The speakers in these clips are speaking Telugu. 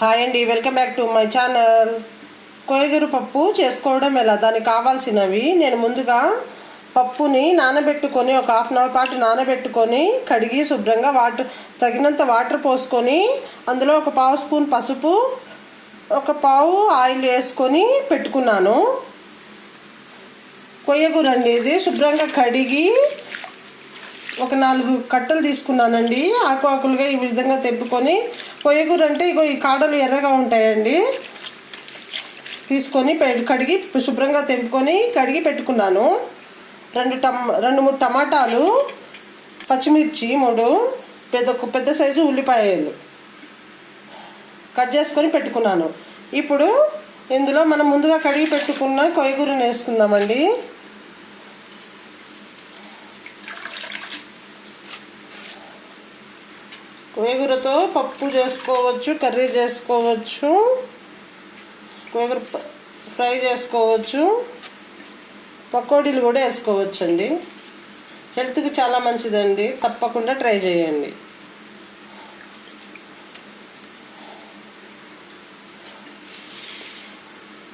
హాయ్ అండి welcome back to my channel. కోయగూరు పప్పు చేసుకోవడం ఎలా? దానికి కావాల్సినవి నేను ముందుగా పప్పుని నానబెట్టుకొని ఒక హాఫ్ అన్ అవర్ పాటు నానబెట్టుకొని కడిగి శుభ్రంగా వాటర్ తగినంత వాటర్ పోసుకొని అందులో ఒక పావు స్పూన్ పసుపు ఒక పావు ఆయిల్ వేసుకొని పెట్టుకున్నాను. కొయ్యగూర అండి ఇది. శుభ్రంగా కడిగి ఒక నాలుగు కట్టలు తీసుకున్నానండి. ఆకు ఆకులుగా ఈ విధంగా తెప్పుకొని కొయ్యగూర అంటే ఇగో ఈ కాడలు ఎర్రగా ఉంటాయండి. తీసుకొని కడిగి శుభ్రంగా తెంపుకొని కడిగి పెట్టుకున్నాను. రెండు టమ్ రెండు మూడు టమాటాలు పచ్చిమిర్చి మూడు పెద్ద పెద్ద సైజు ఉల్లిపాయలు కట్ చేసుకొని పెట్టుకున్నాను. ఇప్పుడు ఇందులో మనం ముందుగా కడిగి పెట్టుకున్న కొయ్యగూరను వేసుకుందామండి. కోయగూరతో పప్పు చేసుకోవచ్చు కర్రీ చేసుకోవచ్చు కోయగూర ఫ్రై చేసుకోవచ్చు పకోడీలు కూడా వేసుకోవచ్చు అండి హెల్త్కి చాలా మంచిదండి. తప్పకుండా ట్రై చేయండి.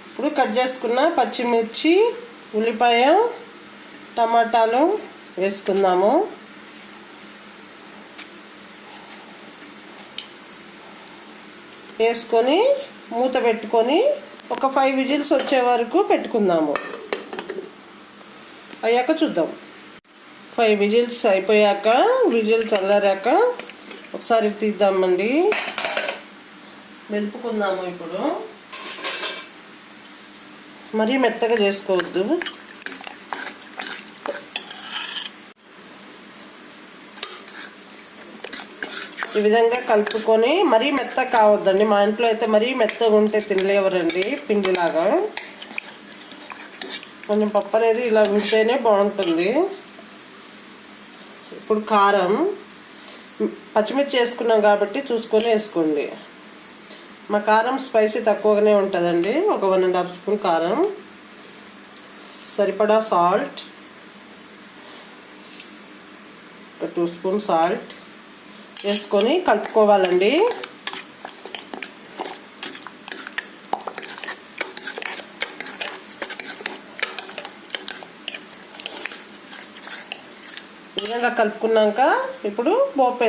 ఇప్పుడు కట్ చేసుకున్న పచ్చిమిర్చి ఉల్లిపాయ టమాటాలు వేసుకుందాము. వేసుకొని మూత పెట్టుకొని ఒక ఫైవ్ విజిల్స్ వచ్చే వరకు పెట్టుకుందాము. అయ్యాక చూద్దాం. ఫైవ్ విజిల్స్ అయిపోయాక విజిల్ చల్లారాక ఒకసారి తీద్దామండి. మెలుపుకుందాము ఇప్పుడు. మరీ మెత్తగా చేసుకోవద్దు. ఈ విధంగా కలుపుకొని మరీ మెత్త కావద్దండి. మా ఇంట్లో అయితే మరీ మెత్తగా ఉంటే తినలేవరండి పిండిలాగా. కొంచెం పప్పు అనేది ఇలా ఉంటేనే బాగుంటుంది. ఇప్పుడు కారం. పచ్చిమిర్చి వేసుకున్నాం కాబట్టి చూసుకొని వేసుకోండి. మా కారం స్పైసీ తక్కువగానే ఉంటుందండి. ఒక వన్ అండ్ హాఫ్ స్పూన్ కారం. సరిపడా సాల్ట్. ఒక టూ స్పూన్ సాల్ట్. వేసుకొని కలుపుకోవాలండి. విధంగా కలుపుకున్నాక ఇప్పుడు పోపు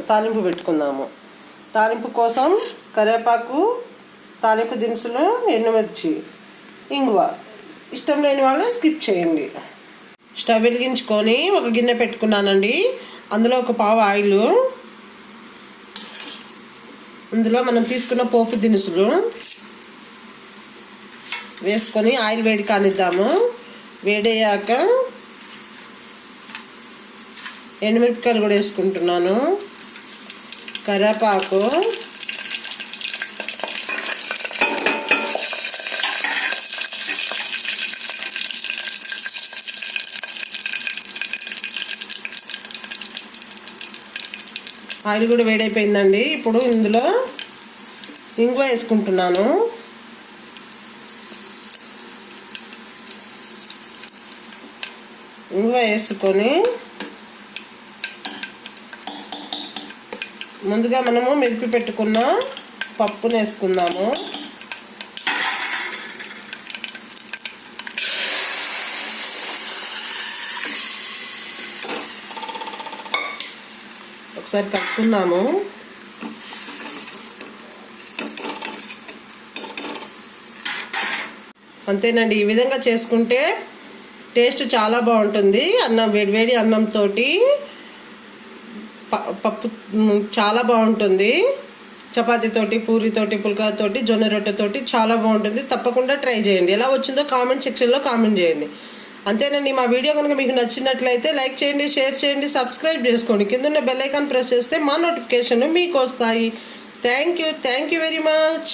తాలింపు పెట్టుకుందాము. తాలింపు కోసం కరివేపాకు తాలింపు దినుసులు ఎండుమిర్చి ఇంగువ. ఇష్టం లేని వాళ్ళు స్కిప్ చేయండి. స్టవ్ వెలిగించుకొని ఒక గిన్నె పెట్టుకున్నానండి. అందులో ఒక పావు ఆయిల్ ఇందులో మనం తీసుకున్న పోపు దినుసులు వేసుకొని ఆయిల్ వేడి కానిద్దాము. వేడయ్యాక ఎండుమిరపకాయలు కూడా వేసుకుంటున్నాను. కరివేపాకు ఆయిల్ కూడా వేడైపోయిందండి. ఇప్పుడు ఇందులో ఇంగువ వేసుకుంటున్నాను. ఇంగువ వేసుకొని ముందుగా మనము మెదిపి పెట్టుకున్న పప్పును వేసుకుందాము. ఒకసారి కలుపుకుందాము. అంతేనండి ఈ విధంగా చేసుకుంటే టేస్ట్ చాలా బాగుంటుంది. అన్నం వేడివేడి అన్నంతో పప్పు చాలా బాగుంటుంది. చపాతీతోటి పూరితోటి పుల్కాతోటి జొన్న రొట్టెతోటి చాలా బాగుంటుంది. తప్పకుండా ట్రై చేయండి. ఎలా వచ్చిందో కామెంట్ సెక్షన్లో కామెంట్ చేయండి. అంతేనండి మా వీడియో కనుక మీకు నచ్చినట్లయితే లైక్ చేయండి షేర్ చేయండి సబ్స్క్రైబ్ చేసుకోండి. కింద ఉన్న బెల్ ఐకాన్ ప్రెస్ చేస్తే మా నోటిఫికేషన్ మీకు వస్తాయి. Thank you thank you very much